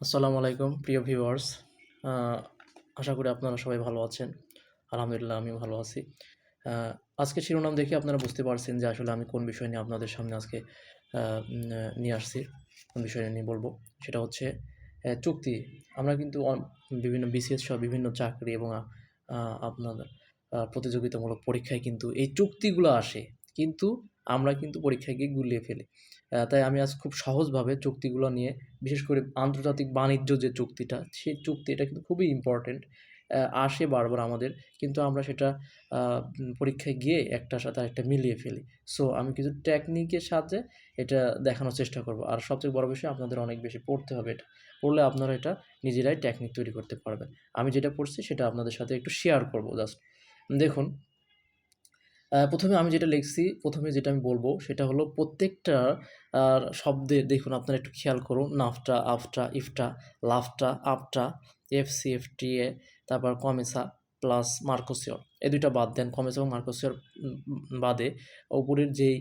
আসসালামু আলাইকুম, প্রিয় ভিউয়ার্স। আশা করি আপনারা সবাই ভালো আছেন। আলহামদুলিল্লাহ আমি ভালো আছি। আজকে শিরোনাম দেখে আপনারা বুঝতে পারছেন যে আসলে আমি কোন বিষয় নিয়ে আপনাদের সামনে আজকে নিয়ে আসছি, কোন বিষয় নিয়ে বলব। সেটা হচ্ছে চুক্তি। আমরা কিন্তু বিভিন্ন বিসিএস সহ বিভিন্ন চাকরি এবং আপনার প্রতিযোগিতামূলক পরীক্ষায় কিন্তু এই চুক্তিগুলো আসে। কিন্তু আমরা কিন্তু পরীক্ষায় গিয়ে গুলিয়ে ফেলি। তাই আমি আজ খুব সহজভাবে চুক্তিগুলো নিয়ে, বিশেষ করে আন্তর্জাতিক বাণিজ্য যে চুক্তিটা, সেই চুক্তি এটা কিন্তু খুবই ইম্পর্টেন্ট আসে বারবার আমাদের, কিন্তু আমরা সেটা পরীক্ষায় গিয়ে একটার সাথে একটা মিলিয়ে ফেলি। সো আমি কিছু টেকনিকের সাহায্যে এটা দেখানোর চেষ্টা করব। আর সবচেয়ে বড় বিষয়, আপনাদের অনেক বেশি পড়তে হবে এটা। পড়লে আপনারা এটা নিজেরাই টেকনিক তৈরি করতে পারবেন। আমি যেটা পড়ছি, সেটা আপনাদের সাথে একটু শেয়ার করব জাস্ট দেখুন প্রথমে আমি যেটা লিখছি, প্রথমে যেটা আমি বলব সেটা হলো প্রত্যেকটা শব্দে দেখুন আপনারা একটু খেয়াল করুন, NAFTA, AFTA, EFTA, LAFTA, APTA F C F T A তারপর কমেসা, প্লাস মার্কোসিয়র। এই দুইটা বাদ দেন, কমেসা এবং মার্কোসিয়র বাদে উপরের যেই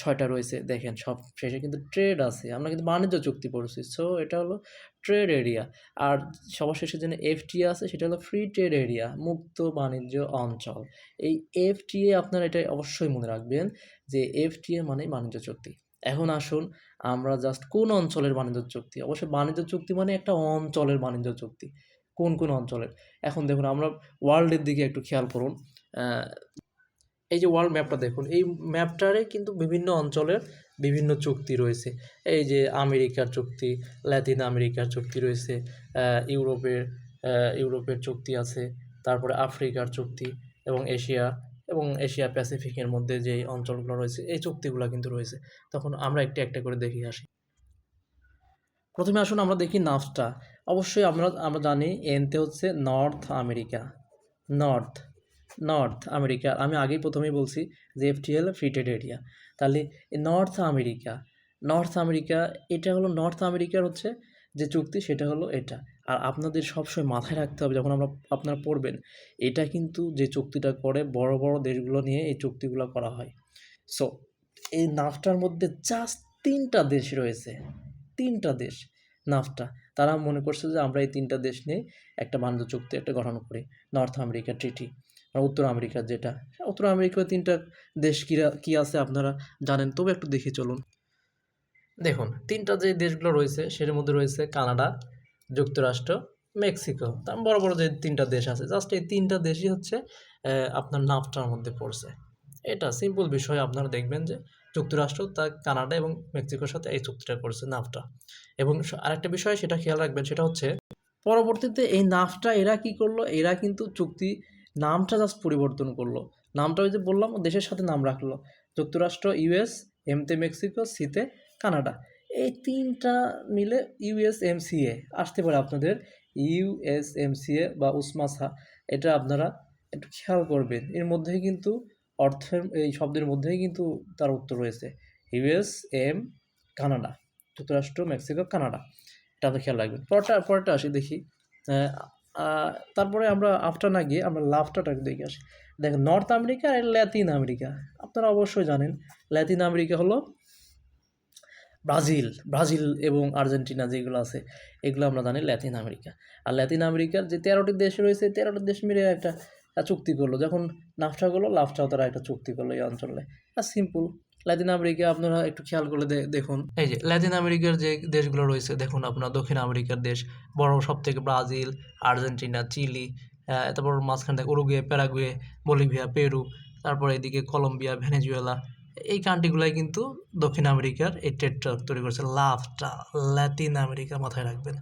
ছয়টা রয়েছে, দেখেন সব শেষে কিন্তু ট্রেড আছে। আমরা কিন্তু বাণিজ্য চুক্তি পড়ছি। সো এটা হলো ট্রেড এরিয়া। আর সবার শেষে যেন এফটিএ আছে, সেটা হলো ফ্রি ট্রেড এরিয়া মুক্ত বাণিজ্য অঞ্চল। এই এফটিএ আপনারা এটা অবশ্যই মনে রাখবেন যে এফটিএ মানে বাণিজ্য চুক্তি। এখন আসুন, আমরা জাস্ট কোন অঞ্চলের বাণিজ্য চুক্তি? অবশ্যই বাণিজ্য চুক্তি মানে একটা অঞ্চলের বাণিজ্য চুক্তি। কোন কোন অঞ্চলের? এখন দেখুন, আমরা ওয়ার্ল্ডের দিকে একটু খেয়াল করুন। এই যে ওয়ার্ল্ড ম্যাপটা দেখুন, এই ম্যাপটারে কিন্তু বিভিন্ন অঞ্চলের বিভিন্ন চুক্তি রয়েছে। এই যে আমেরিকার চুক্তি লাতিন আমেরিকার চুক্তি রয়েছে ইউরোপের ইউরোপের চুক্তি আছে, তারপরে আফ্রিকার চুক্তি এবং এশিয়া এবং এশিয়া প্যাসিফিকের মধ্যে যে অঞ্চলগুলো রয়েছে, এই চুক্তিগুলো কিন্তু রয়েছে। তখন আমরা একটা একটা করে দেখে আসি। প্রথমে আসুন আমরা দেখি নাফটা অবশ্যই আমরা আমরা জানি এনতে হচ্ছে North America North North America আমি আগেই প্রথমেই বলছি যে এফটিএল ফ্রি ট্রেড এরিয়া তাহলে নর্থ আমেরিকা নর্থ আমেরিকা এটা হলো নর্থ আমেরিকার হচ্ছে যে চুক্তি, সেটা হলো এটা। আর আপনাদের সবসময় মাথায় রাখতে হবে, যখন আমরা আপনারা পড়বেন, এটা কিন্তু যে চুক্তিটা করে বড় বড় দেশগুলো নিয়ে এই চুক্তিগুলো করা হয়। সো এই নাফটার মধ্যে জাস্ট তিনটা দেশ রয়েছে। তিনটা দেশ নাফটা। তারা মনে করছে যে আমরা এই তিনটা দেশ নিয়ে একটা বাণিজ্য চুক্তি, একটা গঠন করি। নর্থ আমেরিকা ট্রিটি উত্তর আমেরিকার যেটা। উত্তর আমেরিকার তিনটা দেশ কিরা কী আছে আপনারা জানেন? তবে একটু দেখে চলুন। দেখুন, তিনটা যে দেশগুলো রয়েছে সেটার মধ্যে রয়েছে কানাডা, যুক্তরাষ্ট্র, মেক্সিকো। তার বড় বড় যে তিনটা দেশ আছে, জাস্ট এই তিনটা দেশই হচ্ছে আপনার নাফটার মধ্যে পড়ছে। এটা সিম্পল বিষয়, আপনারা দেখবেন যে যুক্তরাষ্ট্র, তা কানাডা এবং মেক্সিকোর সাথে এই চুক্তিটা করছে নাফটা। এবং আরেকটা বিষয় সেটা খেয়াল রাখবেন, সেটা হচ্ছে, পরবর্তীতে এই নাফটা এরা কি করল? এরা কিন্তু চুক্তি নামটা জাস্ট পরিবর্তন করল। নামটা ওই যে বললাম, দেশের সাথে নাম রাখল। যুক্তরাষ্ট্র ইউএস এমতে মেক্সিকো সিতে কানাডা এই তিনটা মিলে ইউএসএমসিএ আসতে পারে আপনাদের। ইউএসএমসিএ বা উসমাসা, এটা আপনারা একটু খেয়াল করবেন। এর মধ্যেই কিন্তু অর্থের, এই শব্দের মধ্যেই কিন্তু তার উত্তর রয়েছে। ইউএস এম কানাডা যুক্তরাষ্ট্র মেক্সিকো কানাডা এটা আপনার খেয়াল রাখবেন। পরটা পরটা আসি দেখি। তারপরে আমরা আফটার না গিয়ে আমরা লাফটাটা দেখে আসি। দেখেন নর্থ আমেরিকা আর ল্যাতিন আমেরিকা আপনারা অবশ্যই জানেন ল্যাতিন আমেরিকা হলো ব্রাজিল ব্রাজিল এবং আর্জেন্টিনা যেগুলো আছে, এগুলো আমরা জানি ল্যাতিন আমেরিকা আর ল্যাতিন আমেরিকার যে তেরোটি দেশ রয়েছে, তেরোটি দেশ মিলে একটা চুক্তি করল। যখন নাফটা করল লাফটাও তারা একটা চুক্তি করল এই অঞ্চলে। আর সিম্পল ল্যাতিন আমেরিকা আপনারা একটু খেয়াল করলে দে- দেখুন। এই যে ল্যাতিন আমেরিকার যে দেশগুলো রয়েছে, দেখুন আপনার দক্ষিণ আমেরিকার দেশ, বড় সব থেকে ব্রাজিল, আর্জেন্টিনা, চিলি তারপর মাঝখান থেকে উরুগুয়ে, প্যারাগুয়ে, বলিভিয়া, পেরু, তারপর এদিকে কলম্বিয়া, ভেনেজুয়েলা, এই কান্ট্রিগুলাই কিন্তু দক্ষিণ আমেরিকার এই ট্রেডটা তৈরি করেছে। লাভটা ল্যাতিন আমেরিকা মাথায় রাখবেন।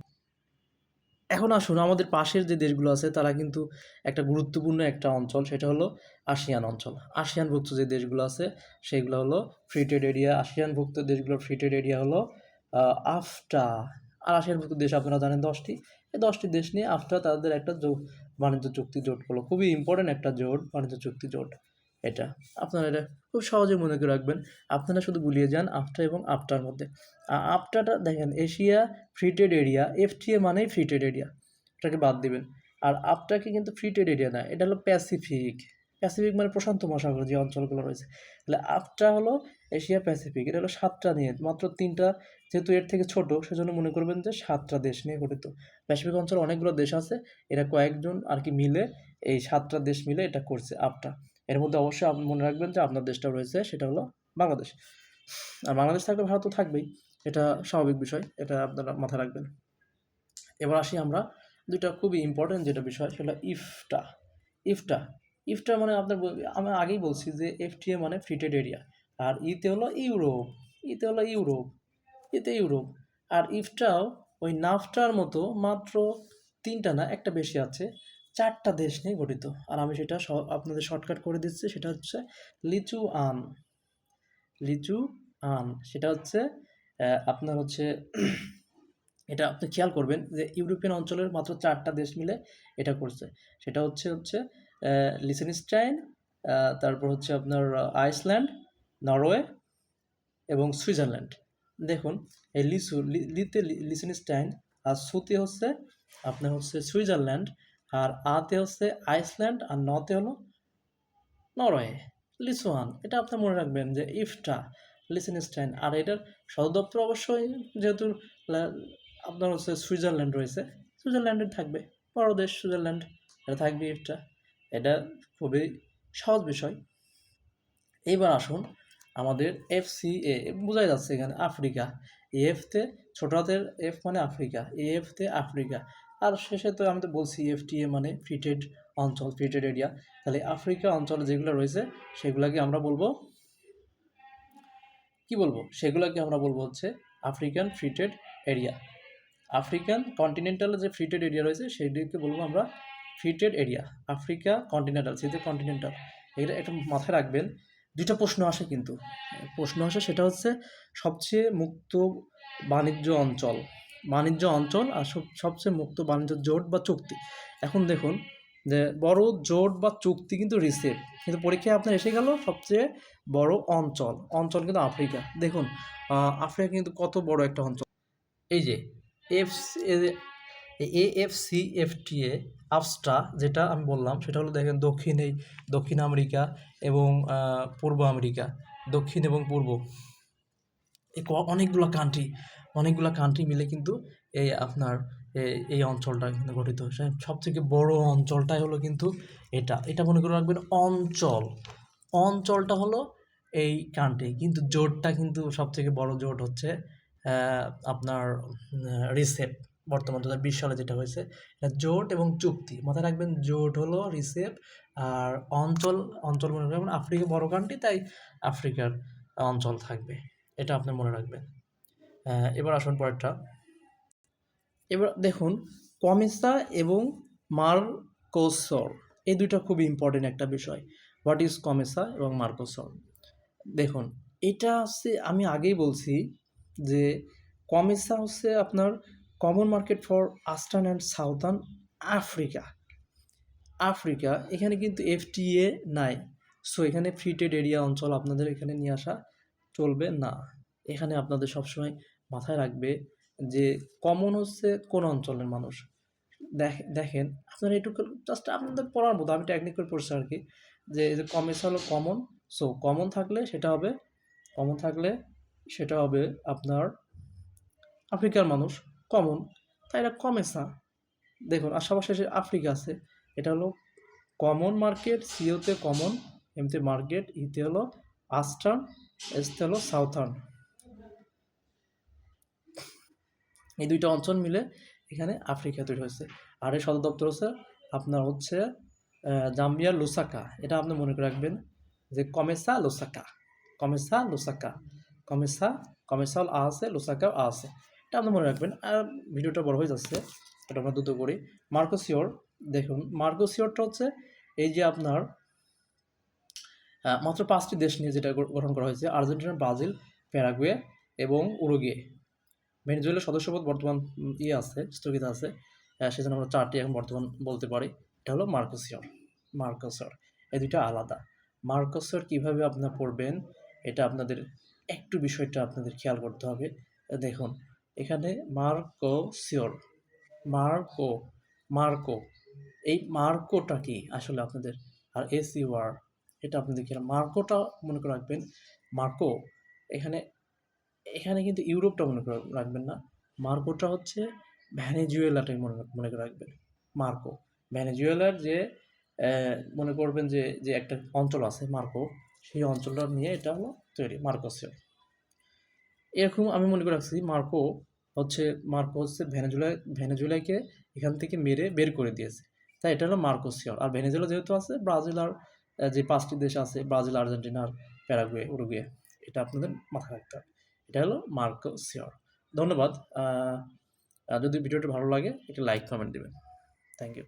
এখন আসুন, আমাদের পাশের যে দেশগুলো আছে, তারা কিন্তু একটা গুরুত্বপূর্ণ একটা অঞ্চল, সেটা হলো আসিয়ান অঞ্চল। আসিয়ানভুক্ত যে দেশগুলো আছে, সেগুলো হলো ফ্রি ট্রেড এরিয়া আসিয়ানভুক্ত দেশগুলোর ফ্রি ট্রেড এরিয়া হলো আফটা। আর আসিয়ানভুক্ত দেশ আপনারা জানেন দশটি। এই দশটি দেশ নিয়ে আফটা তাদের একটা বাণিজ্য চুক্তি জোট করল। খুবই ইম্পর্ট্যান্ট একটা জোট, বাণিজ্য চুক্তি জোট। এটা। আপনারা এটা খুব সহজে মনে করে রাখবেন। আপনারা শুধু গুলিয়ে যান আফটা এবং আফটার মধ্যে। আফটাটা দেখেন Asia free trade area FTA মানেই ফ্রি ট্রেড এরিয়া এটাকে বাদ দিবেন। আর আপটাকে কিন্তু ফ্রি ট্রেড এরিয়া না, এটা হলো প্যাসিফিক প্যাসিফিক মানে প্রশান্ত মহাসাগর যে অঞ্চলগুলো রয়েছে। তাহলে আপটা হলো এশিয়া প্যাসিফিক এটা হলো সাতটা নিয়ে, মাত্র তিনটা। যেহেতু এর থেকে ছোট, সেজন্য মনে করবেন যে সাতটা দেশ নিয়ে গঠিত। প্যাসিফিক অঞ্চলে অনেকগুলো দেশ আছে, এরা কয়েকজন আর কি মিলে এই সাতটা দেশ মিলে এটা করছে আপটা এর মধ্যে অবশ্যই আপনি মনে রাখবেন যে আপনার দেশটা রয়েছে, সেটা হলো বাংলাদেশ। আর বাংলাদেশ থাকলে ভারত তো থাকবেই, এটা স্বাভাবিক বিষয়, এটা আপনারা মাথায় রাখবেন। এবার আসি আমরা দুইটা খুবই ইম্পর্টেন্ট যেটা বিষয়, সেটা ইফটা। ইফটা ইফটা মানে আপনার আমি আগেই বলছি যে এফটিএ মানে ফ্রিটেড এরিয়া আর ইতে হলো ইউরোপ, ইতে হলো ইউরোপ এতে ইউরোপ। আর ইফটাও ওই নাফটার মতো মাত্র তিনটা না, একটা বেশি আছে চারটা দেশ নিয়ে গঠিত। আর আমি সেটা আপনাদের শর্টকাট করে দিচ্ছি, সেটা হচ্ছে লিচু আন লিচু আন সেটা হচ্ছে আপনার হচ্ছে, এটা আপনি খেয়াল করবেন যে ইউরোপিয়ান অঞ্চলের মাত্র চারটা দেশ মিলে এটা করছে। সেটা হচ্ছে হচ্ছে লিসেনস্টাইন তারপর হচ্ছে আপনার আইসল্যান্ড, নরওয়ে এবং সুইজারল্যান্ড। দেখুন, এই লিসু লিতে লিসেনস্টাইন আর সুতে হচ্ছে আপনার হচ্ছে সুইজারল্যান্ড আর আতে হচ্ছে আইসল্যান্ড আর নতে হলো নরওয়ে, লিসুয়ান। এটা আপনি মনে রাখবেন যে ইফটা, লিসেনস্টাইন। আর এটার সদর দপ্তর অবশ্যই যেহেতু আপনার হচ্ছে সুইজারল্যান্ড রয়েছে সুইজারল্যান্ডের থাকবে, বড় দেশ সুইজারল্যান্ড, এটা থাকবে ইফটা। এটা খুবই সহজ বিষয়। এইবার আসুন আমাদের এফ সি এ বোঝাই যাচ্ছে এখানে আফ্রিকা। এফতে ছোট এফ মানে আফ্রিকা এফতে আফ্রিকা। আর শেষে তো আমি তো বলছি এফটিএ মানে ফ্রিটেড অঞ্চল, ফ্রিটেড এরিয়া। তাহলে আফ্রিকা অঞ্চলে যেগুলো রয়েছে, সেগুলোকে আমরা বলব, কি বলব? সেগুলোকে আমরা বলব হচ্ছে African free trade area. African continental যে ফ্রিটেড এরিয়া রয়েছে সেইটিকে বলব আমরা free trade area. Africa continental সেটা কন্টিনেন্টাল এটা একটা মাথায় রাখবেন, দুইটা প্রশ্ন আসে কিন্তু। প্রশ্ন আসে সেটা হচ্ছে সবচেয়ে মুক্ত বাণিজ্য অঞ্চল বাণিজ্য অঞ্চল আর সব- সবচেয়ে মুক্ত বাণিজ্য জোট বা চুক্তি। এখন দেখুন যে বড় জোট বা চুক্তি কিন্তু রিসেপ কিন্তু পরীক্ষায় আপনার এসে গেল সবচেয়ে বড় অঞ্চল অঞ্চল কিন্তু আফ্রিকা। দেখুন আফ্রিকা কিন্তু কত বড় একটা অঞ্চল। এই যে F C F T A, আফস্টা যেটা আমি বললাম, সেটা হলো দেখেন দক্ষিণ এই, দক্ষিণ আমেরিকা এবং পূর্ব আমেরিকা, দক্ষিণ এবং পূর্ব। অনেকগুলো কান্ট্রি অনেকগুলো কান্ট্রি মিলে কিন্তু এই আপনার এই অঞ্চলটা কিন্তু গঠিত সব থেকে বড় অঞ্চলটাই হলো কিন্তু এটা। এটা মনে করে রাখবেন অঞ্চল। অঞ্চলটা হলো এই কান্ট্রি কিন্তু জোটটা কিন্তু সবথেকে বড় জোট হচ্ছে আপনার রিসেপ। বর্তমান দু বিশ সালে যেটা হয়েছে, এটা জোট এবং চুক্তি। মাথায় রাখবেন জোট হলো রিসেপ আর অঞ্চল অঞ্চল মনে রাখবেন আফ্রিকা বড় কান্ট্রি তাই আফ্রিকার অঞ্চল থাকবে। এটা আপনি মনে রাখবেন। এবার আসুন পরেরটা। এবার দেখুন, কমিসা এবং মার্কোসর, এই দুইটা খুবই ইম্পর্টেন্ট একটা বিষয়। হোয়াট ইজ কমিসা এবং মার্কোসর? দেখুন, এটা হচ্ছে, আমি আগেই বলছি যে কমিসা হচ্ছে আপনার common market for eastern and southern Africa Africa এখানে কিন্তু এফটিএ নাই। সো এখানে ফ্রি ট্রেড এরিয়া অঞ্চল আপনাদের এখানে নিয়ে আসা চলবে না। এখানে আপনাদের সবসময় মাথায় রাখবে যে কমন হচ্ছে কোন অঞ্চলের মানুষ। দেখ- দেখেন, আপনারা এটুকু জাস্ট আপনাদের পড়ার মতো, আমি টেকনিক্যাল পড়ছি আর কি। যে কমেস হলো কমন সো কমন থাকলে সেটা হবে কমন থাকলে সেটা হবে আপনার আফ্রিকার মানুষ কমন তাই এটা কমেসা দেখুন, আশেপাশে যে আফ্রিকা আছে, এটা হলো কমন মার্কেট সিওতে কমন এমতে মার্কেট ইতে হলো আস্টার্ন এসতে হলো সাউথার্ন এই দুইটা অঞ্চল মিলে এখানে আফ্রিকা তৈরি হয়েছে। আর এর সদর দপ্তর হচ্ছে আপনার হচ্ছে আহ, জাম্বিয়ার লুসাকা। এটা আপনি মনে করে রাখবেন যে কমেসা লুসাকা। কমেসা লুসাকা। কমেসা কমেসাল আ আছে লুসাকা আ আছে। এটা আপনি মনে রাখবেন আর ভিডিওটা বড় হয়ে যাচ্ছে এটা আমরা দ্রুত করি। মার্কোসিওর দেখুন মার্কোসিওরটা হচ্ছে এই যে আপনার মাত্র পাঁচটি দেশ নিয়ে যেটা গঠন করা হয়েছে আর্জেন্টিনা ব্রাজিল প্যারাগুয়ে এবং উরুগুয়ে। ভেনেজুয়েলার সদস্যপদ বর্তমান ইয়ে আছে, স্থগিত আছে সেজন্য আমরা চারটি এখন বর্তমান বলতে পারি। এটা হলো মার্কোসিওর মার্কোসর এই দুইটা আলাদা। মার্কোসর কীভাবে আপনার পড়বেন, এটা আপনাদের একটু বিষয়টা আপনাদের খেয়াল করতে হবে। দেখুন, এখানে মার্কোসিওর মার্কো মার্কো এই মার্কোটা কি আসলে আপনাদের, আর এস ইউআর এটা আপনাদের খেয়াল মার্কোটা মনে করে রাখবেন মার্কো এখানে এখানে কিন্তু ইউরোপটা মনে করে, রাখবেন না। মার্কোটা হচ্ছে ভ্যানেজুয়েলাটাই মনে মনে করে রাখবেন। মার্কো। ভ্যানেজুয়েলার যে মনে করবেন যে যে একটা অঞ্চল আছে মার্কো, সেই অঞ্চলটা নিয়ে এটা হলো তৈরি মার্কোসিয়ার এরকম আমি মনে করে রাখছি, মার্কো হচ্ছে মার্কো হচ্ছে ভেনেজুয়েলা, ভেনেজুয়েলাকে এখান থেকে মেরে বের করে দিয়েছে। তাই এটা হলো মার্কোসিয়র আর ভেনেজুয়েলা যেহেতু আছে, ব্রাজিল আর যে পাঁচটি দেশ আছে, ব্রাজিল, আর্জেন্টিনা আর প্যারাগুয়ে, উরুগুয়ে, এটা আপনাদের মাথায় রাখতে হবে। এটা হলো মার্কো সিওর ধন্যবাদ। যদি ভিডিওটি ভালো লাগে, একটা লাইক কমেন্ট দেবেন। Thank you